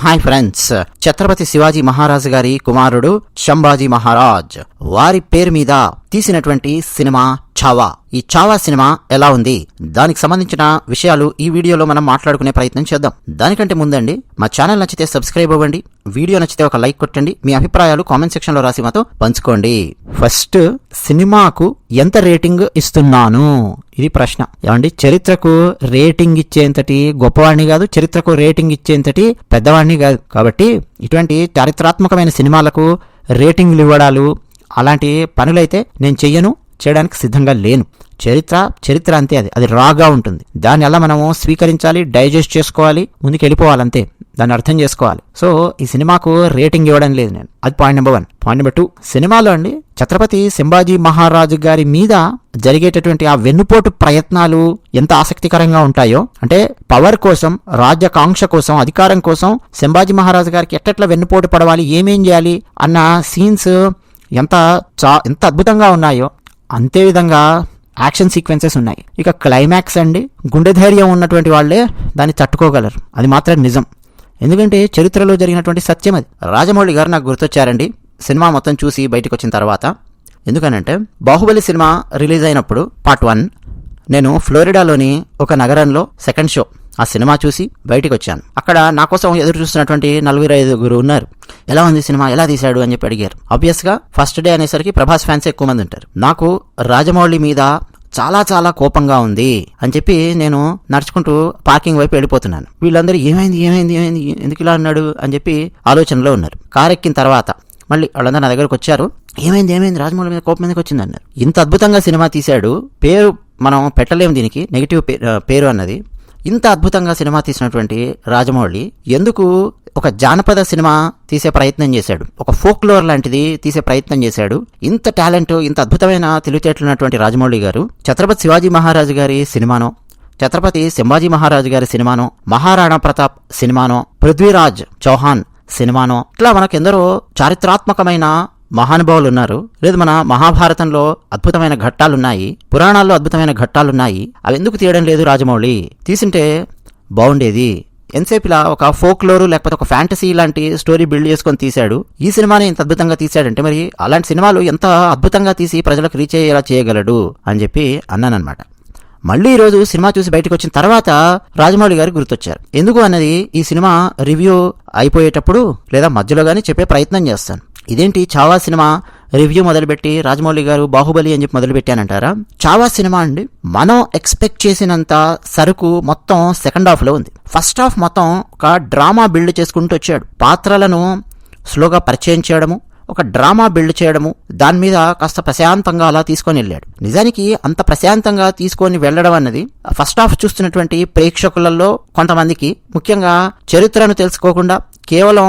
Hi friends. Chhatrapati Shivaji మహారాజు గారి కుమారుడు శంభాజీ మహారాజ్. వారి పేరు మీద తీసినటువంటి సినిమా చావా. ఈ చావా సినిమా ఎలా ఉంది? దానికి సంబంధించిన విషయాలు ఈ వీడియోలో మనం మాట్లాడుకునే ప్రయత్నం చేద్దాం. దానికంటే ముందండి మా ఛానల్ నచ్చితే సబ్స్క్రైబ్ అవ్వండి. వీడియో నచ్చితే ఒక లైక్ కొట్టండి. మీ అభిప్రాయాలు కామెంట్ సెక్షన్లో రాసి మాతో పంచుకోండి. ఫస్ట్ సినిమాకు ఎంత రేటింగ్ ఇస్తున్నాను? ఇది ప్రశ్న. ఏమండి చరిత్రకు రేటింగ్ ఇచ్చేంతటి గొప్పవాడిని కాదు చరిత్రకు రేటింగ్ ఇచ్చేంతటి పెద్దవాడిని కాదు. కాబట్టి ఇటువంటి చారిత్రాత్మకమైన సినిమాలకు రేటింగ్లు ఇవ్వడాలు అలాంటి పనులైతే నేను చెయ్యను చేయడానికి సిద్ధంగా లేను. చరిత్ర చరిత్ర అంతే అది. అది రాగా ఉంటుంది. దాన్ని ఎలా మనము స్వీకరించాలి డైజెస్ట్ చేసుకోవాలి ముందుకు వెళ్ళిపోవాలంతే దాన్ని అర్థం చేసుకోవాలి. సో ఈ సినిమాకు రేటింగ్ ఇవ్వడం లేదు నేను. అది point number one. Point number two. సినిమాలో అండి ఛత్రపతి సంభాజీ మహారాజు గారి మీద జరిగేటటువంటి ఆ వెన్నుపోటు ప్రయత్నాలు ఎంత ఆసక్తికరంగా ఉంటాయో అంటే పవర్ కోసం రాజ్యకాంక్ష కోసం అధికారం కోసం సంభాజీ మహారాజు గారికి ఎట్టట్లా వెన్నుపోటు పడవాలి ఏమేం చేయాలి అన్న సీన్స్ ఎంత చా ఎంత అద్భుతంగా ఉన్నాయో అంతే విధంగా యాక్షన్ సీక్వెన్సెస్ ఉన్నాయి. ఇక క్లైమాక్స్ అండి. గుండె ధైర్యం ఉన్నటువంటి వాళ్ళే దాన్ని తట్టుకోగలరు. అది మాత్రం నిజం. ఎందుకంటే చరిత్రలో జరిగినటువంటి సత్యం అది. రాజమౌళి గారు నాకు గుర్తొచ్చారండి. సినిమా మొత్తం చూసి బయటకు వచ్చిన తర్వాత. ఎందుకనంటే బాహుబలి సినిమా రిలీజ్ అయినప్పుడు పార్ట్ వన్ నేను ఫ్లోరిడాలోని ఒక నగరంలో సెకండ్ షో ఆ సినిమా చూసి బయటికి వచ్చాను అక్కడ నా కోసం ఎదురు చూస్తున్నటువంటి నలుగురు ఐదుగురు ఉన్నారు. ఎలా ఉంది సినిమా? ఎలా తీశాడు? అని చెప్పి అడిగారు. ఆబ్వియస్గా ఫస్ట్ డే అనేసరికి ప్రభాస్ ఫ్యాన్స్ ఎక్కువ మంది ఉంటారు. నాకు రాజమౌళి మీద చాలా చాలా కోపంగా ఉంది అని చెప్పి నేను నడుచుకుంటూ పార్కింగ్ వైపు వెళ్ళిపోతున్నాను. వీళ్ళందరూ ఏమైంది? ఏమైంది? ఏమైంది? ఎందుకు ఇలా అన్నాడు అని చెప్పి ఆలోచనలో ఉన్నారు. కారెక్కిన తర్వాత మళ్ళీ వాళ్ళందరూ నా దగ్గరకు వచ్చారు. ఏమైంది? ఏమైంది? రాజమౌళి మీద కోపం మీదకి వచ్చింది? అన్నారు. ఇంత అద్భుతంగా సినిమా తీశాడు. పేరు మనం పెట్టలేము దీనికి. నెగిటివ్ పేరు అన్నది. ఇంత అద్భుతంగా సినిమా తీసినటువంటి రాజమౌళి ఎందుకు ఒక జానపద సినిమా తీసే ప్రయత్నం చేశాడు? ఒక ఫోక్లోర్ లాంటిది తీసే ప్రయత్నం చేశాడు. ఇంత టాలెంట్ ఇంత అద్భుతమైన తెలివితేటలున్నటువంటి రాజమౌళి గారు ఛత్రపతి శివాజీ మహారాజు గారి సినిమానో ఛత్రపతి సంభాజీ మహారాజు గారి సినిమానో మహారాణా ప్రతాప్ సినిమానో పృథ్వీరాజ్ చౌహాన్ సినిమానో ఇట్లా మనకెందరో చారిత్రాత్మకమైన మహానుభావులు ఉన్నారు లేదు మన మహాభారతంలో అద్భుతమైన ఘట్టాలున్నాయి. పురాణాల్లో అద్భుతమైన ఘట్టాలున్నాయి. అవి ఎందుకు తీయడం లేదు రాజమౌళి? తీసింటే బాగుండేది ఎంతసేపు ఇలా ఒక ఫోక్లోరు లేకపోతే ఒక ఫ్యాంటసీ లాంటి స్టోరీ బిల్డ్ చేసుకొని తీశాడు. ఈ సినిమాని ఇంత అద్భుతంగా తీశాడంటే మరి అలాంటి సినిమాలు ఎంత అద్భుతంగా తీసి ప్రజలకు రీచ్ అయ్యేలా చేయగలడు అని చెప్పి అన్నానమాట మళ్ళీ ఈరోజు సినిమా చూసి బయటకు వచ్చిన తర్వాత రాజమౌళి గారు గుర్తొచ్చారు. ఎందుకు అన్నది ఈ సినిమా రివ్యూ అయిపోయేటప్పుడు లేదా మధ్యలో కానీ చెప్పే ప్రయత్నం చేస్తాను. ఇదేంటి చావా సినిమా రివ్యూ మొదలుపెట్టి రాజమౌళి గారు బాహుబలి అని చెప్పి మొదలుపెట్టానంటారా? చావా సినిమా అండి. మనం ఎక్స్పెక్ట్ చేసినంత సరుకు మొత్తం సెకండ్ హాఫ్లో ఉంది. ఫస్ట్ హాఫ్ మొత్తం ఒక డ్రామా బిల్డ్ చేసుకుంటూ వచ్చాడు. పాత్రలను స్లోగా పరిచయం చేయడము ఒక డ్రామా బిల్డ్ చేయడము దాని మీద కాస్త ప్రశాంతంగా అలా తీసుకొని వెళ్ళాడు. నిజానికి అంత ప్రశాంతంగా తీసుకొని వెళ్ళడం అన్నది ఫస్ట్ హాఫ్ చూస్తున్నటువంటి ప్రేక్షకులలో కొంతమందికి ముఖ్యంగా చరిత్రను తెలుసుకోకుండా కేవలం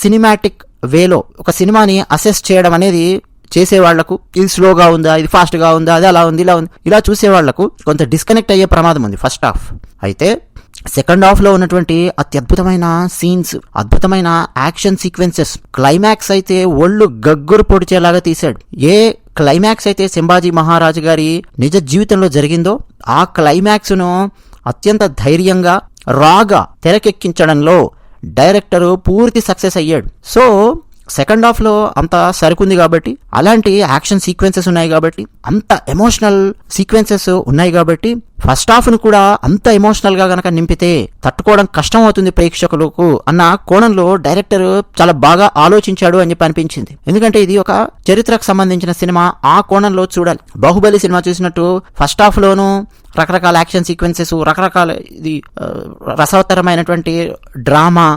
సినిమాటిక్ వేలో ఒక సినిమాని అసెస్ చేయడం అనేది చేసేవాళ్ళకు ఇది స్లోగా ఉందా ఇది ఫాస్ట్గా ఉందా అది అలా ఉంది ఇలా ఉంది. ఇలా చూసేవాళ్ళకు కొంత డిస్కనెక్ట్ అయ్యే ప్రమాదం ఉంది ఫస్ట్ హాఫ్ అయితే సెకండ్ హాఫ్లో ఉన్నటువంటి అత్యద్భుతమైన సీన్స్ అద్భుతమైన యాక్షన్ సీక్వెన్సెస్ క్లైమాక్స్ అయితే ఒళ్ళు గగ్గురు పొడిచేలాగా తీశాడు. ఏ క్లైమాక్స్ అయితే సింబాజీ మహారాజు గారి నిజ జీవితంలో జరిగిందో ఆ క్లైమాక్స్ను అత్యంత ధైర్యంగా రాగా తెరకెక్కించడంలో డైరెక్టర్ పూర్తి సక్సెస్ అయ్యాడు. సో సెకండ్ హాఫ్లో అంత సరుకుంది కాబట్టి అలాంటి యాక్షన్ సీక్వెన్సెస్ ఉన్నాయి కాబట్టి అంత ఎమోషనల్ సీక్వెన్సెస్ ఉన్నాయి కాబట్టి ఫస్ట్ హాఫ్ను కూడా అంత ఎమోషనల్గా గనక నింపితే తట్టుకోవడం కష్టం అవుతుంది ప్రేక్షకులకు అన్న కోణంలో డైరెక్టర్ చాలా బాగా ఆలోచించాడు అని చెప్పి అనిపించింది. ఎందుకంటే ఇది ఒక చరిత్రకు సంబంధించిన సినిమా ఆ కోణంలో చూడాలి. బాహుబలి సినిమా చూసినట్టు ఫస్ట్ హాఫ్లోనూ రకరకాల యాక్షన్ సీక్వెన్సెస్ రకరకాల ఇది రసవతరమైనటువంటి డ్రామా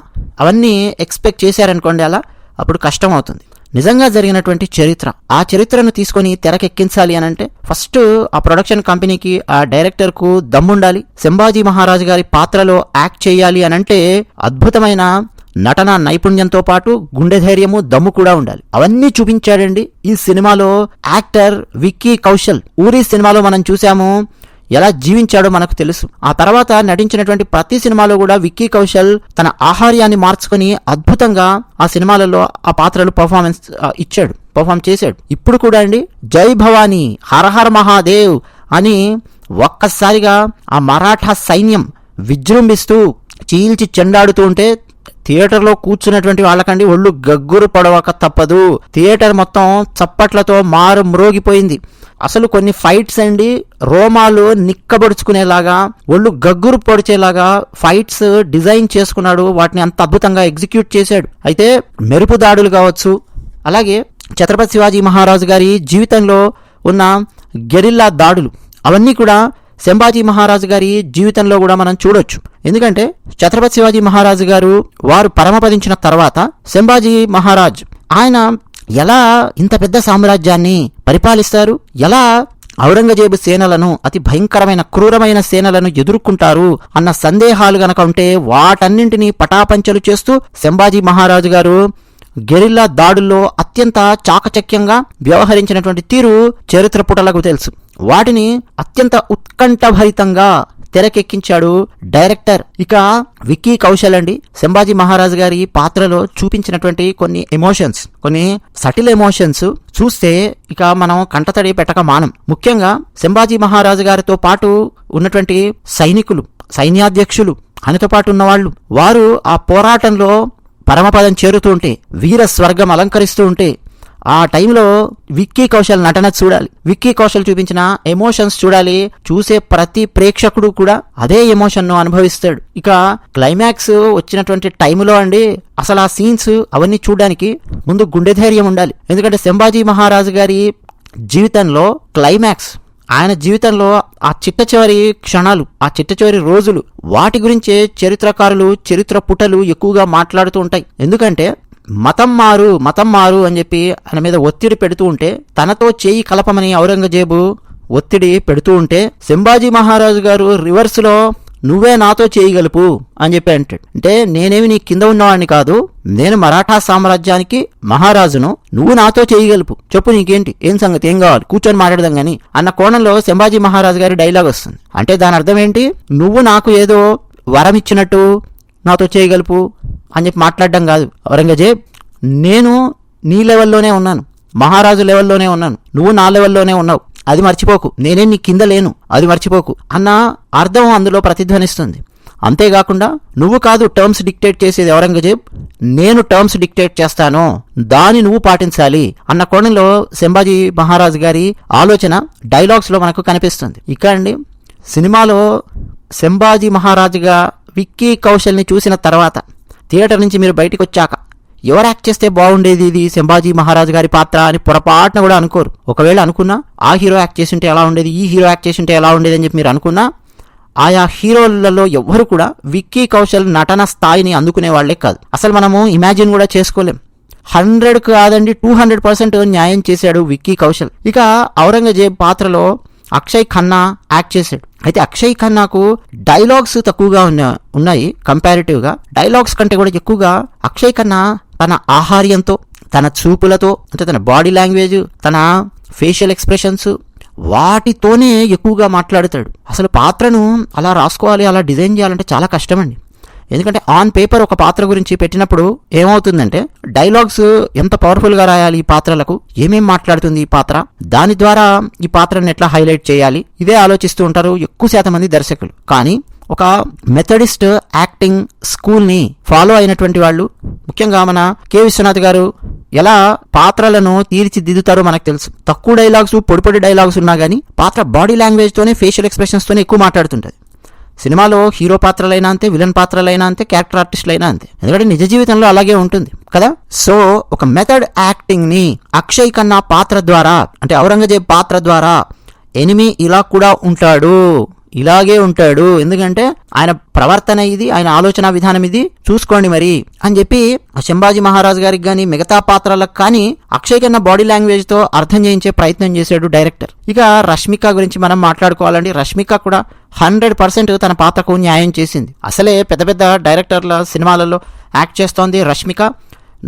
అవన్నీ ఎక్స్పెక్ట్ చేశారనుకోండి అలా అప్పుడు కష్టం అవుతుంది నిజంగా జరిగినటువంటి చరిత్ర ఆ చరిత్రను తీసుకొని తెరకెక్కించాలి అని అంటే ఫస్ట్ ఆ ప్రొడక్షన్ కంపెనీకి ఆ డైరెక్టర్కు దమ్ముండాలి. సంభాజీ మహారాజు గారి పాత్రలో యాక్ట్ చేయాలి అని అంటే అద్భుతమైన నటన నైపుణ్యంతో పాటు గుండె ధైర్యము దమ్ము కూడా ఉండాలి. అవన్నీ చూపించాడండి. ఈ సినిమాలో యాక్టర్ విక్కీ కౌశల్. ఊరి సినిమాలో మనం చూసాము ఎలా జీవించాడో మనకు తెలుసు. ఆ తర్వాత నటించినటువంటి ప్రతి సినిమాలో కూడా విక్కీ కౌశల్ తన ఆహార్యాన్ని మార్చుకొని అద్భుతంగా ఆ సినిమాలలో ఆ పాత్రలు పర్ఫార్మెన్స్ ఇచ్చాడు పర్ఫామ్ చేశాడు. ఇప్పుడు కూడా అండి జై భవానీ హరహర మహాదేవ్ అని ఒక్కసారిగా ఆ మరాఠా సైన్యం విజృంభిస్తూ చీల్చి చెండాడుతూ ఉంటే థియేటర్లో కూర్చున్నటువంటి వాళ్ళకండి ఒళ్ళు గగ్గురు పడవక తప్పదు. థియేటర్ మొత్తం చప్పట్లతో మారు మ్రోగిపోయింది. అసలు కొన్ని ఫైట్స్ అండి రోమాలు నిక్కబడుచుకునేలాగా ఒళ్ళు గగ్గురు పొడిచేలాగా ఫైట్స్ డిజైన్ చేసుకున్నాడు వాటిని అంత అద్భుతంగా ఎగ్జిక్యూట్ చేశాడు. అయితే మెరుపు దాడులు కావచ్చు అలాగే ఛత్రపతి శివాజీ మహారాజు గారి జీవితంలో ఉన్న గెరిల్లా దాడులు అవన్నీ కూడా సంభాజీ మహారాజు గారి జీవితంలో కూడా మనం చూడొచ్చు. ఎందుకంటే ఛత్రపతి శివాజీ మహారాజు గారు వారు పరమపదించిన తర్వాత సంభాజీ మహారాజ్ ఆయన ఎలా ఇంత పెద్ద సామ్రాజ్యాన్ని పరిపాలిస్తారు? ఎలా ఔరంగజేబు సేనలను అతి భయంకరమైన క్రూరమైన సేనలను ఎదుర్కొంటారు అన్న సందేహాలు గనక ఉంటే వాటన్నింటినీ పటాపంచలు చేస్తూ శంభాజీ మహారాజు గారు గెరిల్లా దాడుల్లో అత్యంత చాకచక్యంగా వ్యవహరించినటువంటి తీరు చరిత్ర పుటలకు తెలుసు. వాటిని అత్యంత ఉత్కంఠభరితంగా తెరకెక్కించాడు డైరెక్టర్. ఇక విక్కీ కౌశల్ అండి సంభాజీ మహారాజు గారి పాత్రలో చూపించినటువంటి కొన్ని ఎమోషన్స్ కొన్ని సటిల్ ఎమోషన్స్ చూస్తే ఇక మనం కంటతడి పెట్టక మానం. ముఖ్యంగా సంభాజీ మహారాజు గారితో పాటు ఉన్నటువంటి సైనికులు సైన్యాధ్యక్షులు ఆయనతో పాటు ఉన్నవాళ్ళు వారు ఆ పోరాటంలో పరమపదం చేరుతూ ఉంటే వీర స్వర్గం అలంకరిస్తూ ఉంటే ఆ టైంలో విక్కీ కౌశల్ నటన చూడాలి. విక్కీ కౌశల్ చూపించిన ఎమోషన్స్ చూడాలి. చూసే ప్రతి ప్రేక్షకుడు కూడా అదే ఎమోషన్ను అనుభవిస్తాడు. ఇక క్లైమాక్స్ వచ్చినటువంటి టైంలో అండి అసలు ఆ సీన్స్ అవన్నీ చూడడానికి ముందు గుండె ధైర్యం ఉండాలి. ఎందుకంటే సంభాజీ మహారాజు గారి జీవితంలో క్లైమాక్స్ ఆయన జీవితంలో ఆ చిట్ట చివరి క్షణాలు ఆ చిట్ట చివరి రోజులు వాటి గురించే చరిత్రకారులు చరిత్ర పుటలు ఎక్కువగా మాట్లాడుతూ ఉంటాయి. ఎందుకంటే మతం మారు మతం మారు అని చెప్పి ఆయన మీద ఒత్తిడి పెడుతూ ఉంటే తనతో చేయి కలపమని ఔరంగజేబు ఒత్తిడి పెడుతూ ఉంటే సింబాజీ మహారాజు గారు రివర్స్లో నువ్వే నాతో చేయగలుపు అని చెప్పి అంటాడు. అంటే నేనేమి నీ కింద ఉన్నవాడిని కాదు నేను మరాఠా సామ్రాజ్యానికి మహారాజును నువ్వు నాతో చేయగలుపు చెప్పు నీకేంటి? ఏం సంగతి? ఏం కావాలి? కూర్చొని మాట్లాడదాం గాని అన్న కోణంలో సంభాజీ మహారాజు గారి డైలాగ్ వస్తుంది. అంటే దాని అర్థం ఏంటి? నువ్వు నాకు ఏదో వరం ఇచ్చినట్టు నాతో చేయగలుపు అని చెప్పి మాట్లాడడం కాదు. ఔరంగజేబ్ నేను నీ లెవెల్లోనే ఉన్నాను. మహారాజు లెవెల్లోనే ఉన్నాను. నువ్వు నా లెవెల్లోనే ఉన్నావు. అది మర్చిపోకు. నేనే నీ కింద లేను. అది మర్చిపోకు అన్న అర్థం అందులో ప్రతిధ్వనిస్తుంది. అంతేకాకుండా నువ్వు కాదు టర్మ్స్ డిక్టేట్ చేసేది ఔరంగజేబ్ నేను టర్మ్స్ డిక్టేట్ చేస్తాను. దాన్ని నువ్వు పాటించాలి అన్న కోణంలో సంభాజీ మహారాజు గారి ఆలోచన డైలాగ్స్లో మనకు కనిపిస్తుంది. ఇక అండి సినిమాలో సంభాజీ మహారాజుగా విక్కీ కౌశల్ని చూసిన తర్వాత థియేటర్ నుంచి మీరు బయటికి వచ్చాక ఎవరు యాక్ట్ చేస్తే బాగుండేది ఇది? సంభాజీ మహారాజు గారి పాత్ర అని పొరపాటున కూడా అనుకోరు. ఒకవేళ అనుకున్నా ఆ హీరో యాక్ట్ చేసింటే ఎలా ఉండేది? ఈ హీరో యాక్ట్ చేసింటే ఎలా ఉండేది అని చెప్పి మీరు అనుకున్నా ఆయా హీరోలలో ఎవ్వరు కూడా విక్కీ కౌశల్ నటన స్థాయిని అందుకునే వాళ్ళే కాదు. అసలు మనము ఇమాజిన్ కూడా చేసుకోలేం. హండ్రెడ్ కాదండి టూ హండ్రెడ్ పర్సెంట్ న్యాయం చేశాడు విక్కీ కౌశల్. ఇక ఔరంగజేబ్ పాత్రలో అక్షయ్ ఖన్నా యాక్ట్ చేశాడు. అయితే అక్షయ్ ఖన్నాకు డైలాగ్స్ తక్కువగా ఉన్న ఉన్నాయి కంపారిటివ్గా డైలాగ్స్ కంటే కూడా ఎక్కువగా అక్షయ్ ఖన్నా తన ఆహార్యంతో తన చూపులతో అంటే తన బాడీ లాంగ్వేజ్ తన ఫేషియల్ ఎక్స్ప్రెషన్స్ వాటితోనే ఎక్కువగా మాట్లాడతాడు. అసలు పాత్రను అలా రాసుకోవాలి అలా డిజైన్ చేయాలంటే చాలా కష్టమండి. ఎందుకంటే ఆన్ పేపర్ ఒక పాత్ర గురించి పెట్టినప్పుడు ఏమవుతుందంటే డైలాగ్స్ ఎంత పవర్ఫుల్గా రాయాలి ఈ పాత్రలకు? ఏమేం మాట్లాడుతుంది ఈ పాత్ర? దాని ద్వారా ఈ పాత్రను ఎట్లా హైలైట్ చేయాలి? ఇదే ఆలోచిస్తూ ఉంటారు ఎక్కువ శాతం మంది దర్శకులు. కానీ ఒక మెథడిస్ట్ యాక్టింగ్ స్కూల్ని ఫాలో అయినటువంటి వాళ్ళు ముఖ్యంగా మన కె. విశ్వనాథ్ గారు ఎలా పాత్రలను తీర్చిదిద్దుతారో మనకు తెలుసు. తక్కువ డైలాగ్స్ పొడి పొడి డైలాగ్స్ ఉన్నా కానీ పాత్ర బాడీ లాంగ్వేజ్తోనే ఫేషియల్ ఎక్స్ప్రెషన్స్తోనే ఎక్కువ మాట్లాడుతుంటుంది. సినిమాలో హీరో పాత్రలైనా అంతే విలన్ పాత్రలైనా అంతే క్యారెక్టర్ ఆర్టిస్టులైనా అంతే. ఎందుకంటే నిజ జీవితంలో అలాగే ఉంటుంది కదా? సో ఒక మెథడ్ యాక్టింగ్ని అక్షయ్ కన్నా పాత్ర ద్వారా అంటే ఔరంగజేబ్ పాత్ర ద్వారా ఎనిమి ఇలా కూడా ఉంటాడు. ఇలాగే ఉంటాడు. ఎందుకంటే ఆయన ప్రవర్తన ఇది ఆయన ఆలోచన విధానం ఇది. చూసుకోండి మరి అని చెప్పి శంభాజీ మహారాజు గారికి కానీ మిగతా పాత్రలకు కానీ అక్షయ్ కన్నా బాడీ లాంగ్వేజ్తో అర్థం చేయించే ప్రయత్నం చేశాడు డైరెక్టర్. ఇక రష్మిక గురించి మనం మాట్లాడుకోవాలండి. రష్మిక కూడా హండ్రెడ్ పర్సెంట్ తన పాత్రకు న్యాయం చేసింది. అసలే పెద్ద పెద్ద డైరెక్టర్ల సినిమాలలో యాక్ట్ చేస్తోంది రష్మిక.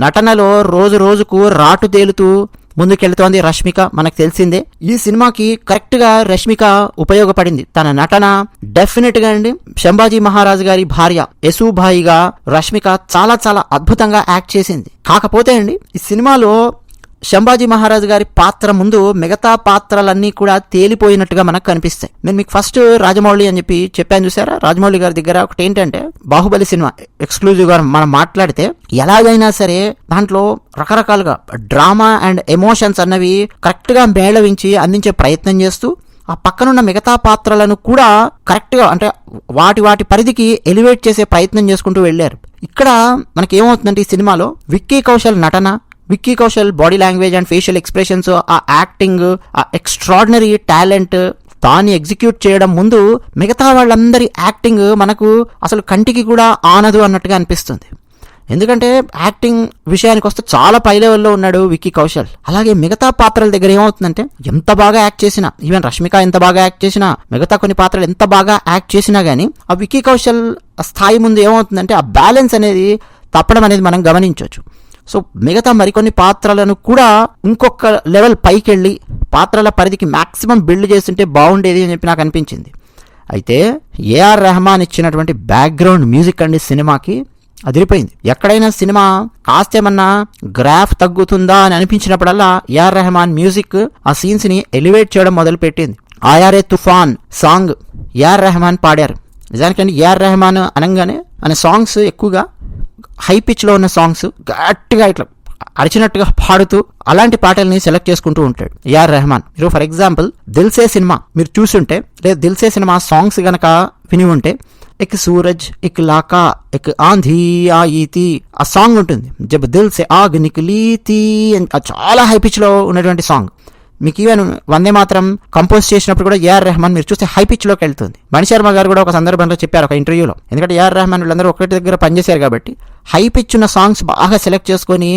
నటనలో రోజు రోజుకు రాటు తేలుతూ ముందుకెళ్తోంది రష్మిక. మనకు తెలిసిందే. ఈ సినిమాకి కరెక్ట్గా రష్మిక ఉపయోగపడింది. తన నటన డెఫినెట్గా అండి. శంభాజీ మహారాజ్ గారి భార్య యశుభాయిగా రష్మిక చాలా చాలా అద్భుతంగా యాక్ట్ చేసింది. కాకపోతే అండి ఈ సినిమాలో శంభాజీ మహారాజ్ గారి పాత్ర ముందు మిగతా పాత్రలన్నీ కూడా తేలిపోయినట్టుగా మనకు కనిపిస్తాయి. నేను మీకు ఫస్ట్ రాజమౌళి అని చెప్పి చెప్పాను చూసారా? రాజమౌళి గారి దగ్గర ఒకటి ఏంటంటే బాహుబలి సినిమా ఎక్స్క్లూజివ్గా మనం మాట్లాడితే ఎలాగైనా సరే దాంట్లో రకరకాలుగా డ్రామా అండ్ ఎమోషన్స్ అన్నవి కరెక్ట్గా మేళవించి అందించే ప్రయత్నం చేస్తూ ఆ పక్కనున్న మిగతా పాత్రలను కూడా కరెక్ట్గా అంటే వాటి వాటి పరిధికి ఎలివేట్ చేసే ప్రయత్నం చేసుకుంటూ వెళ్ళారు. ఇక్కడ మనకి ఏమవుతుందంటే ఈ సినిమాలో విక్కీ కౌశల్ నటన Vicky Kaushal body language and facial expressions ఆ యాక్టింగ్ ఆ ఎక్స్ట్రాడినరీ టాలెంట్ దాన్ని ఎగ్జిక్యూట్ చేయడం ముందు మిగతా వాళ్ళందరి యాక్టింగ్ మనకు అసలు కంటికి కూడా ఆనదు అన్నట్టుగా అనిపిస్తుంది. ఎందుకంటే యాక్టింగ్ విషయానికి వస్తే చాలా పై లెవెల్లో ఉన్నాడు విక్కీ కౌశల్ అలాగే మిగతా పాత్రల దగ్గర ఏమవుతుందంటే ఎంత బాగా యాక్ట్ చేసినా ఈవెన్ రష్మిక ఎంత బాగా యాక్ట్ చేసినా మిగతా కొన్ని పాత్రలు ఎంత బాగా యాక్ట్ చేసినా కానీ ఆ విక్కీ కౌశల్ స్థాయి ముందు ఏమవుతుందంటే ఆ బ్యాలెన్స్ అనేది తప్పడం అనేది మనం గమనించవచ్చు. సో మిగతా మరికొన్ని పాత్రలను కూడా ఇంకొక లెవెల్ పైకి వెళ్ళి పాత్రల పరిధికి మ్యాక్సిమం బిల్డ్ చేస్తుంటే బాగుండేది అని చెప్పి నాకు అనిపించింది. అయితే ఏఆర్ రెహమాన్ ఇచ్చినటువంటి బ్యాక్గ్రౌండ్ మ్యూజిక్ అండి సినిమాకి అదిరిపోయింది. ఎక్కడైనా సినిమా కాస్తేమన్నా గ్రాఫ్ తగ్గుతుందా అని అనిపించినప్పుడల్లా ఏఆర్ రెహమాన్ మ్యూజిక్ ఆ సీన్స్ని ఎలివేట్ చేయడం మొదలుపెట్టింది. ఆయారే తుఫాన్ సాంగ్ ఏఆర్ రెహమాన్ పాడారు. నిజానికండి ఏఆర్ రెహమాన్ అనగానే అనే సాంగ్స్ ఎక్కువగా హై పిచ్లో ఉన్న సాంగ్స్ గట్టిగా ఇట్లా అరిచినట్టుగా పాడుతూ అలాంటి పాటల్ని సెలెక్ట్ చేసుకుంటూ ఉంటాడు. A R Rahman. మీరు ఫర్ ఎగ్జాంపుల్ దిల్సే సినిమా మీరు చూసుంటే లేదా దిల్సే సినిమా సాంగ్స్ గనక విని ఉంటే ఎక్ సూరజ్ ఎక్ లాకా ఎక్ ఆంధీ ఆయితి ఆ సాంగ్ ఉంటుంది. జబ్ దిల్ సే ఆగ్ నిక్లీతి అని చాలా హై పిచ్లో ఉన్నటువంటి సాంగ్. మీకు ఈవెన్ వందే మాత్రం కంపోజ్ చేసినప్పుడు కూడా ఏఆర్ రెహమాన్ మీరు చూస్తే హై పిచ్లోకి వెళ్తుంది. మణి శర్మ గారు కూడా ఒక సందర్భంలో చెప్పారు ఒక ఇంటర్వ్యూలో ఎందుకంటే ఏఆర్ రెహమాన్ వీళ్ళందరూ ఒకటి దగ్గర పనిచేశారు కాబట్టి హై పిచ్ ఉన్న సాంగ్స్ బాగా సెలెక్ట్ చేసుకొని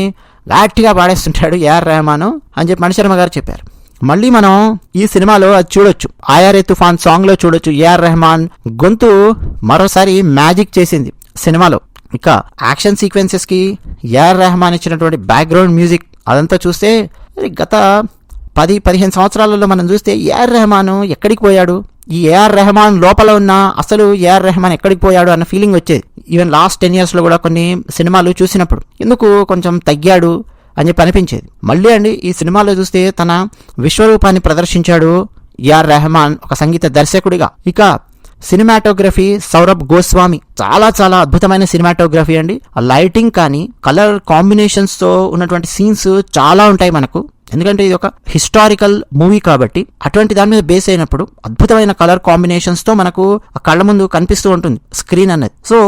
గట్టిగా పాడేస్తుంటాడు ఏఆర్ రెహమాన్ అని చెప్పి మణి శర్మ గారు చెప్పారు. మళ్ళీ మనం ఈ సినిమాలో అది చూడొచ్చు. ఆయారే తుఫాన్ సాంగ్లో చూడొచ్చు. ఏఆర్ రెహమాన్ గొంతు మరోసారి మ్యాజిక్ చేసింది సినిమాలో. ఇక యాక్షన్ సీక్వెన్సెస్కి ఏఆర్ రెహమాన్ ఇచ్చినటువంటి బ్యాక్గ్రౌండ్ మ్యూజిక్ అదంతా చూస్తే గత పది పదిహేను సంవత్సరాలలో మనం చూస్తే ఏఆర్ రెహమాన్ ఎక్కడికి పోయాడు? ఈ ఏఆర్ రెహమాన్ లోపల ఉన్న అసలు ఏఆర్ రెహమాన్ ఎక్కడికి పోయాడు అన్న ఫీలింగ్ వచ్చేది. ఈవెన్ లాస్ట్ టెన్ ఇయర్స్లో కూడా కొన్ని సినిమాలు చూసినప్పుడు ఎందుకు కొంచెం తగ్గాడు అని చెప్పి అనిపించేది. మళ్ళీ అండి ఈ సినిమాలో చూస్తే తన విశ్వరూపాన్ని ప్రదర్శించాడు ఏఆర్ రెహమాన్ ఒక సంగీత దర్శకుడిగా. ఇక సినిమాటోగ్రఫీ సౌరభ్ గోస్వామి. చాలా చాలా అద్భుతమైన సినిమాటోగ్రఫీ అండి. ఆ లైటింగ్ కానీ కలర్ కాంబినేషన్స్తో ఉన్నటువంటి సీన్స్ చాలా ఉంటాయి మనకు. ఎందుకంటే ఇది ఒక హిస్టారికల్ మూవీ కాబట్టి అటువంటి దాని మీద బేస్ అయినప్పుడు అద్భుతమైన కలర్ కాంబినేషన్స్తో మనకు ఆ కళ్ళ ముందు కనిపిస్తూ ఉంటుంది స్క్రీన్ అనేది. సో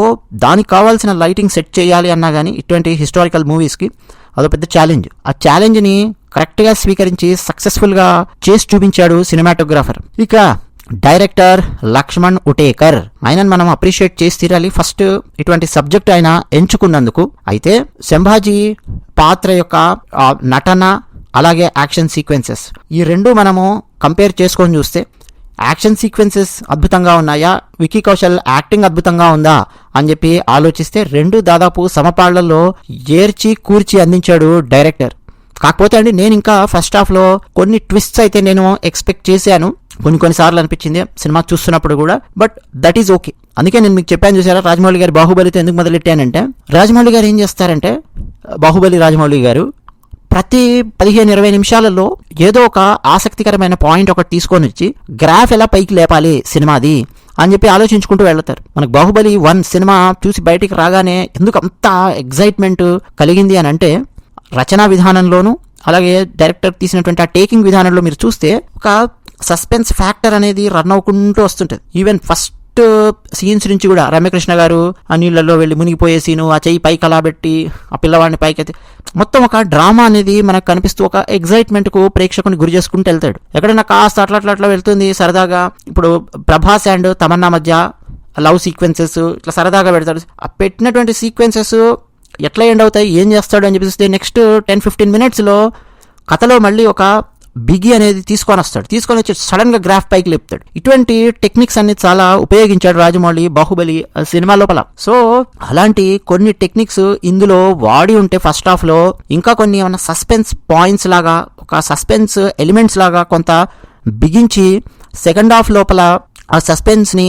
దానికి కావాల్సిన లైటింగ్ సెట్ చేయాలి అన్నా కానీ ఇటువంటి హిస్టారికల్ మూవీస్కి అదో పెద్ద ఛాలెంజ్. ఆ ఛాలెంజ్ని కరెక్ట్గా స్వీకరించి సక్సెస్ఫుల్గా చేసి చూపించాడు సినిమాటోగ్రాఫర్. ఇక డైరెక్టర్ లక్ష్మణ్ ఉటేకర్. ఆయనను మనం అప్రిషియేట్ చేసి తీరాలి. ఫస్ట్ ఇటువంటి సబ్జెక్ట్ ఆయన ఎంచుకున్నందుకు. అయితే శంభాజీ పాత్ర యొక్క నటన అలాగే యాక్షన్ సీక్వెన్సెస్. ఈ రెండు మనము కంపేర్ చేసుకొని చూస్తే యాక్షన్ సీక్వెన్సెస్ అద్భుతంగా ఉన్నాయా? వికీ కౌశల్ యాక్టింగ్ అద్భుతంగా ఉందా? అని చెప్పి ఆలోచిస్తే రెండు దాదాపు సమపాళ్ళలో ఏర్చి కూర్చి అందించాడు డైరెక్టర్. కాకపోతే అండి నేను ఇంకా ఫస్ట్ హాఫ్లో కొన్ని ట్విస్ట్స్ అయితే నేను ఎక్స్పెక్ట్ చేశాను. కొన్ని కొన్నిసార్లు అనిపించింది సినిమా చూస్తున్నప్పుడు కూడా. But that is okay. అందుకే నేను మీకు చెప్పాను చూసారా రాజమౌళి గారి బాహుబలితో ఎందుకు మొదలెట్టానంటే రాజమౌళి గారు ఏం చేస్తారంటే బాహుబలి రాజమౌళి గారు ప్రతి పదిహేను ఇరవై నిమిషాలలో ఏదో ఒక ఆసక్తికరమైన పాయింట్ ఒకటి తీసుకొని వచ్చి గ్రాఫ్ ఎలా పైకి లేపాలి సినిమాది అని చెప్పి ఆలోచించుకుంటూ వెళ్తారు. మనకు బాహుబలి వన్ సినిమా చూసి బయటికి రాగానే ఎందుకు అంత ఎగ్జైట్మెంట్ కలిగింది అని అంటే రచనా విధానంలోనూ అలాగే డైరెక్టర్ తీసినటువంటి ఆ టేకింగ్ విధానంలో మీరు చూస్తే ఒక సస్పెన్స్ ఫ్యాక్టర్ అనేది రన్ అవ్వకుంటూ వస్తుంటుంది. ఈవెన్ ఫస్ట్ సీన్స్ నుంచి కూడా రమ్యకృష్ణ గారు ఆ నీళ్ళల్లో వెళ్ళి మునిగిపోయే సీను ఆ చెయ్యి పైకి అలా పెట్టి ఆ పిల్లవాడిని పైకి అయితే మొత్తం ఒక డ్రామా అనేది మనకు కనిపిస్తూ ఒక ఎగ్జైట్మెంట్కు ప్రేక్షకుని గురి చేసుకుంటూ వెళ్తాడు. ఎక్కడైనా కాస్త అట్లా అట్లా అట్లా వెళ్తుంది సరదాగా. ఇప్పుడు ప్రభాస్ అండ్ తమన్నా మధ్య లవ్ సీక్వెన్సెస్ ఇట్లా సరదాగా పెడతాడు. ఆ పెట్టినటువంటి సీక్వెన్సెస్ ఎట్లా ఎండ్ అవుతాయి ఏం చేస్తాడు అని చెప్పేసి నెక్స్ట్ టెన్ ఫిఫ్టీన్ మినిట్స్లో కథలో మళ్ళీ ఒక బిగి అనేది తీసుకొని వస్తాడు. తీసుకొని వచ్చి సడన్గా గ్రాఫ్ పైకి లేపుతాడు. ఇటువంటి టెక్నిక్స్ అన్ని చాలా ఉపయోగించాడు రాజమౌళి బాహుబలి ఆ సినిమా లోపల. సో అలాంటి కొన్ని టెక్నిక్స్ ఇందులో వాడి ఉంటే ఫస్ట్ హాఫ్లో ఇంకా కొన్ని ఏమైనా సస్పెన్స్ పాయింట్స్ లాగా ఒక సస్పెన్స్ ఎలిమెంట్స్ లాగా కొంత బిగించి సెకండ్ హాఫ్ లోపల ఆ సస్పెన్స్ని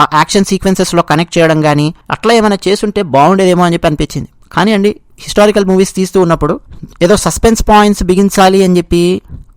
ఆ యాక్షన్ సీక్వెన్సెస్లో కనెక్ట్ చేయడం కానీ అట్లా ఏమైనా చేసుంటే బాగుండేదేమో అని చెప్పి అనిపించింది. కానీ అండి హిస్టారికల్ మూవీస్ తీస్తూ ఉన్నప్పుడు ఏదో సస్పెన్స్ పాయింట్స్ బిగించాలి అని చెప్పి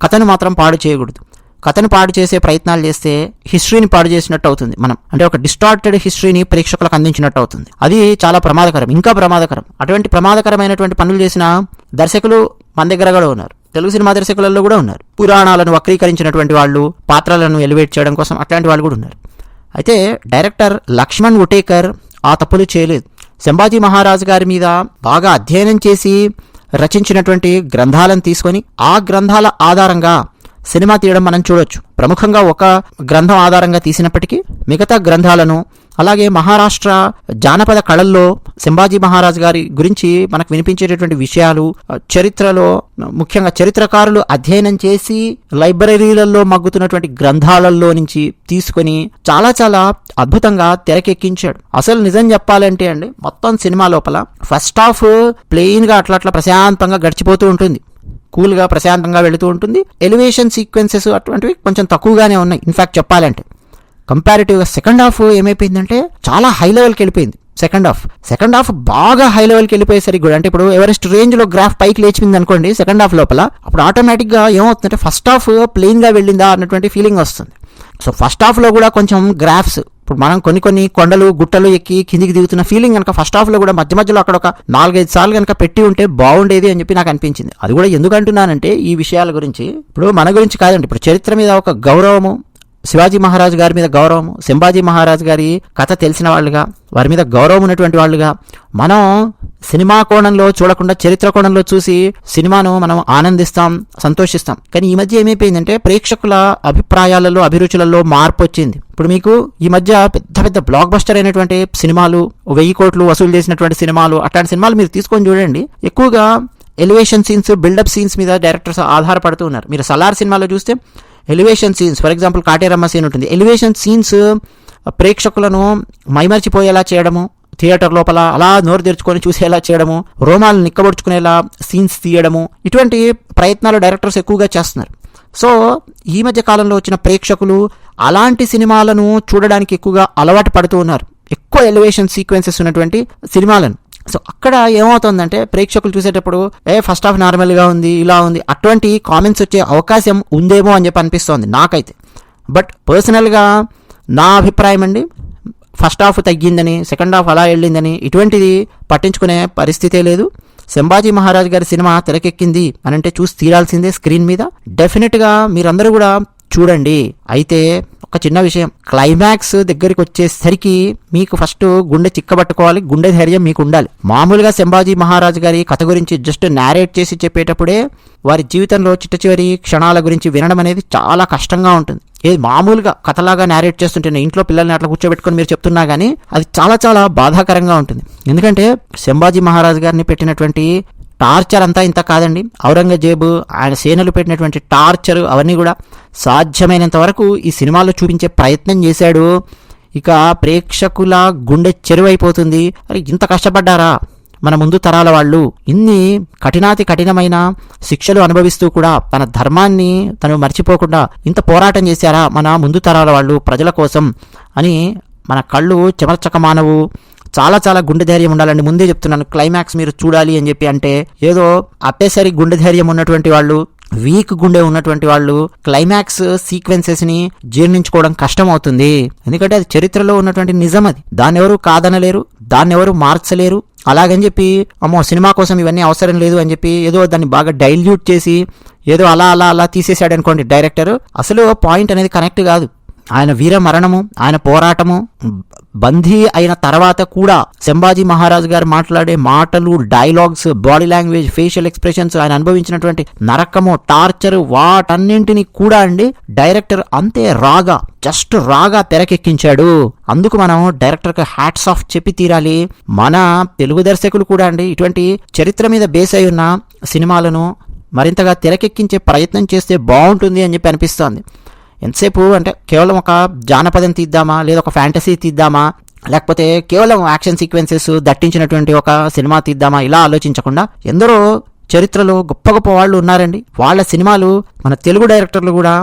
కథను మాత్రం పాడు చేయకూడదు. కథను పాడు చేసే ప్రయత్నాలు చేస్తే హిస్టరీని పాడు చేసినట్టు అవుతుంది మనం. అంటే ఒక డిస్టార్టెడ్ హిస్టరీని ప్రేక్షకులకు అందించినట్టు అవుతుంది. అది చాలా ప్రమాదకరం ఇంకా ప్రమాదకరం. అటువంటి ప్రమాదకరమైనటువంటి పనులు చేసిన దర్శకులు మన దగ్గర కూడా ఉన్నారు. తెలుగు సినిమా దర్శకులలో కూడా ఉన్నారు. పురాణాలను వక్రీకరించినటువంటి వాళ్ళు పాత్రలను ఎలివేట్ చేయడం కోసం అట్లాంటి వాళ్ళు కూడా ఉన్నారు. అయితే డైరెక్టర్ లక్ష్మణ్ ఉటేకర్ ఆ తప్పులు చేయలేదు. సంభాజీ మహారాజు గారి మీద బాగా అధ్యయనం చేసి రచించినటువంటి గ్రంథాలను తీసుకొని ఆ గ్రంథాల ఆధారంగా సినిమా తీయడం మనం చూడొచ్చు. ప్రముఖంగా ఒక గ్రంథం ఆధారంగా తీసినప్పటికీ మిగతా గ్రంథాలను అలాగే మహారాష్ట్ర జానపద కళల్లో సంభాజీ మహారాజ్ గారి గురించి మనకు వినిపించేటటువంటి విషయాలు చరిత్రలో ముఖ్యంగా చరిత్రకారులు అధ్యయనం చేసి లైబ్రరీలలో మగ్గుతున్నటువంటి గ్రంథాలలో నుంచి తీసుకొని చాలా చాలా అద్భుతంగా తెరకెక్కించాడు. అసలు నిజం చెప్పాలంటే అండి మొత్తం సినిమా లోపల ఫస్ట్ హాఫ్ ప్లెయిన్గా అట్లా అట్లా ప్రశాంతంగా గడిచిపోతూ ఉంటుంది. కూల్గా ప్రశాంతంగా వెళుతూ ఉంటుంది. ఎలివేషన్ సీక్వెన్సెస్ అటువంటివి కొంచెం తక్కువగానే ఉన్నాయి. ఇన్ఫ్యాక్ట్ చెప్పాలంటే. కంపారిటివ్గా సెకండ్ హాఫ్ ఏమైపోయిందంటే చాలా హై లెవెల్కి వెళ్ళిపోయింది. సెకండ్ హాఫ్ సెకండ్ హాఫ్ బాగా హై లెవెల్కి వెళ్ళిపోయేసరికి కూడా అంటే ఇప్పుడు ఎవరెస్ట్ రేంజ్లో గ్రాఫ్ పైకి లేచిపోయింది అనుకోండి సెకండ్ హాఫ్ లోపల అప్పుడు ఆటోమేటిక్గా ఏమవుతుందంటే ఫస్ట్ హాఫ్ ప్లెయిన్గా వెళ్ళిందా అన్నటువంటి ఫీలింగ్ వస్తుంది. సో ఫస్ట్ హాఫ్లో కూడా కొంచెం గ్రాఫ్స్ ఇప్పుడు మనం కొన్ని కొన్ని కొండలు గుట్టలు ఎక్కి కిందికి దిగుతున్న ఫీలింగ్ కనుక ఫస్ట్ హాఫ్లో కూడా మధ్య మధ్యలో అక్కడ ఒక నాలుగైదు సార్లు కనుక పెట్టి ఉంటే బాగుండేది అని చెప్పి నాకు అనిపించింది. అది కూడా ఎందుకంటున్నానంటే ఈ విషయాల గురించి ఇప్పుడు మన గురించి కాదండి ఇప్పుడు చరిత్ర మీద ఒక గౌరవము శివాజీ మహారాజు గారి మీద గౌరవం సింబాజీ మహారాజు గారి కథ తెలిసిన వాళ్ళుగా వారి మీద గౌరవం ఉన్నటువంటి వాళ్ళుగా మనం సినిమా కోణంలో చూడకుండా చరిత్ర కోణంలో చూసి సినిమాను మనం ఆనందిస్తాం సంతోషిస్తాం. కానీ ఈ మధ్య ఏమైపోయిందంటే ప్రేక్షకుల అభిప్రాయాలలో అభిరుచులలో మార్పు వచ్చింది. ఇప్పుడు మీకు ఈ మధ్య పెద్ద పెద్ద బ్లాక్ బస్టర్ అయినటువంటి సినిమాలు వెయ్యి కోట్లు వసూలు చేసినటువంటి సినిమాలు అట్లాంటి సినిమాలు మీరు తీసుకొని చూడండి ఎక్కువగా ఎలివేషన్ సీన్స్ బిల్డప్ సీన్స్ మీద డైరెక్టర్స్ ఆధారపడుతూ ఉన్నారు. మీరు సలార్ సినిమాలో చూస్తే elevation scenes for example Kateramma scene ఉంటుంది. ఎలివేషన్ సీన్స్ uh, ప్రేక్షకులను మైమర్చిపోయేలా చేయడము థియేటర్ లోపల అలా నోరు తెరుచుకొని చూసేలా చేయడము రోమాలు నిక్కబొడుచుకునేలా సీన్స్ తీయడము ఇటువంటి ప్రయత్నాలు డైరెక్టర్స్ ఎక్కువగా చేస్తున్నారు. సో ఈ మధ్య కాలంలో వచ్చిన ప్రేక్షకులు అలాంటి సినిమాలను చూడడానికి ఎక్కువగా అలవాటు పడుతూ ఉన్నారు. ఎక్కువ ఎలివేషన్ సీక్వెన్సెస్ ఉన్నటువంటి సినిమాలను. సో అక్కడ ఏమవుతుందంటే ప్రేక్షకులు చూసేటప్పుడు ఏ ఫస్ట్ హాఫ్ నార్మల్గా ఉంది ఇలా ఉంది. అటువంటి కామెంట్స్ వచ్చే అవకాశం ఉందేమో అని చెప్పి అనిపిస్తోంది నాకైతే. బట్ పర్సనల్గా నా అభిప్రాయం అండి ఫస్ట్ హాఫ్ తగ్గిందని సెకండ్ హాఫ్ అలా వెళ్ళిందని ఇటువంటిది పట్టించుకునే పరిస్థితే లేదు. సంభాజీ మహారాజ్ గారి సినిమా తెరకెక్కింది అని అంటే చూసి తీరాల్సిందే స్క్రీన్ మీద. డెఫినెట్గా మీరందరూ కూడా చూడండి. అయితే ఒక చిన్న విషయం. క్లైమాక్స్ దగ్గరికి వచ్చేసరికి మీకు ఫస్ట్ గుండె చిక్కబట్టుకోవాలి. గుండె ధైర్యం మీకు ఉండాలి. మామూలుగా సంభాజీ మహారాజు గారి కథ గురించి జస్ట్ నేరేట్ చేసి చెప్పేటప్పుడే వారి జీవితంలో చిట్ట చివరి క్షణాల గురించి వినడం అనేది చాలా కష్టంగా ఉంటుంది. ఏది మామూలుగా కథలాగా నేరేట్ చేస్తుంటే ఇంట్లో పిల్లల్ని అట్లా కూర్చోబెట్టుకొని మీరు చెప్తున్నా కానీ అది చాలా చాలా బాధాకరంగా ఉంటుంది. ఎందుకంటే సంభాజీ మహారాజు గారిని పెట్టినటువంటి టార్చర్ అంతా ఇంత కాదండి. ఔరంగజేబు ఆయన సేనలు పెట్టినటువంటి టార్చర్ అవన్నీ కూడా సాధ్యమైనంత వరకు ఈ సినిమాలో చూపించే ప్రయత్నం చేశాడు. ఇక ప్రేక్షకుల గుండె చెరువైపోతుంది. అరే ఇంత కష్టపడ్డారా? మన ముందు తరాల వాళ్ళు ఇన్ని కఠినాతి కఠినమైన శిక్షలు అనుభవిస్తూ కూడా తన ధర్మాన్ని తను మర్చిపోకుండా ఇంత పోరాటం చేశారా మన ముందు తరాల వాళ్ళు ప్రజల కోసం అని మన కళ్ళు చెమర్చక మానవు. చాలా చాలా గుండె ధైర్యం ఉండాలండి ముందే చెప్తున్నాను. క్లైమాక్స్ మీరు చూడాలి అని చెప్పి అంటే ఏదో అప్పేసరి గుండె ధైర్యం ఉన్నటువంటి వాళ్ళు వీక్ గుండె ఉన్నటువంటి వాళ్ళు క్లైమాక్స్ సీక్వెన్సెస్ని జీర్ణించుకోవడం కష్టం అవుతుంది ఎందుకంటే అది చరిత్రలో ఉన్నటువంటి నిజం అది. దాన్ని ఎవరు కాదనలేరు దాన్ని ఎవరు మార్చలేరు. అలాగని చెప్పి అమ్మో సినిమా కోసం ఇవన్నీ అవసరం లేదు అని చెప్పి ఏదో దాన్ని బాగా డైల్యూట్ చేసి ఏదో అలా అలా అలా తీసేశాడు అనుకోండి డైరెక్టర్. అసలు పాయింట్ అనేది కనెక్ట్ కాదు. ఆయన వీర మరణము ఆయన పోరాటము బందీ అయిన తర్వాత కూడా సంభాజీ మహారాజ్ గారు మాట్లాడే మాటలు dialogues body language facial expressions ఆయన అనుభవించినటువంటి నరకము టార్చర్ వాటన్నింటినీ కూడా అండి డైరెక్టర్ అంతే రాగా జస్ట్ రాగా తెరకెక్కించాడు. అందుకు మనం డైరెక్టర్కి హ్యాట్స్ ఆఫ్ చెప్పి తీరాలి. మన తెలుగు దర్శకులు కూడా అండి ఇటువంటి చరిత్ర మీద బేస్ అయి ఉన్న సినిమాలను మరింతగా తెరకెక్కించే ప్రయత్నం చేస్తే బాగుంటుంది అని చెప్పి అనిపిస్తోంది. ఎంతసేపు అంటే కేవలం ఒక జానపదం తీద్దామా? లేదా ఒక ఫ్యాంటసీ తీద్దామా? లేకపోతే కేవలం యాక్షన్ సీక్వెన్సెస్ దట్టించినటువంటి ఒక సినిమా తీద్దామా? ఇలా ఆలోచించకుండా ఎందరో చరిత్రలో గొప్ప గొప్ప వాళ్ళు ఉన్నారండి. వాళ్ళ సినిమాలు మన తెలుగు డైరెక్టర్లు కూడా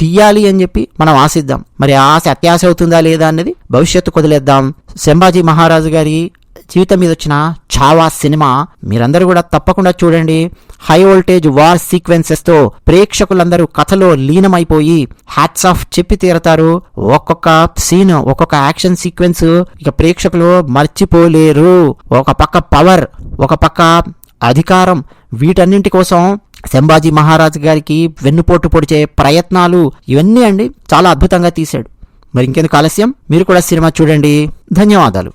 తీయాలి అని చెప్పి మనం ఆశిద్దాం. మరి ఆశ అత్యాశ అవుతుందా లేదా అన్నది భవిష్యత్తు కుదిలేద్దాం. సంభాజీ మహారాజు గారి జీవితం మీద వచ్చిన చావా సినిమా మీరందరూ కూడా తప్పకుండా చూడండి. హై వోల్టేజ్ వార్ సీక్వెన్సెస్తో ప్రేక్షకులందరూ కథలో లీనమైపోయి హ్యాట్స్ ఆఫ్ చెప్పి తీరతారు. ఒక్కొక్క సీన్ ఒక్కొక్క యాక్షన్ సీక్వెన్స్ ఇక ప్రేక్షకులు మర్చిపోలేరు. ఒక పక్క పవర్ ఒక పక్క అధికారం వీటన్నింటి కోసం సంభాజీ మహారాజ్ గారికి వెన్నుపోటు పొడిచే ప్రయత్నాలు ఇవన్నీ అండి చాలా అద్భుతంగా తీశాడు. మరి ఇంకెందుకు ఆలస్యం? మీరు కూడా సినిమా చూడండి. ధన్యవాదాలు.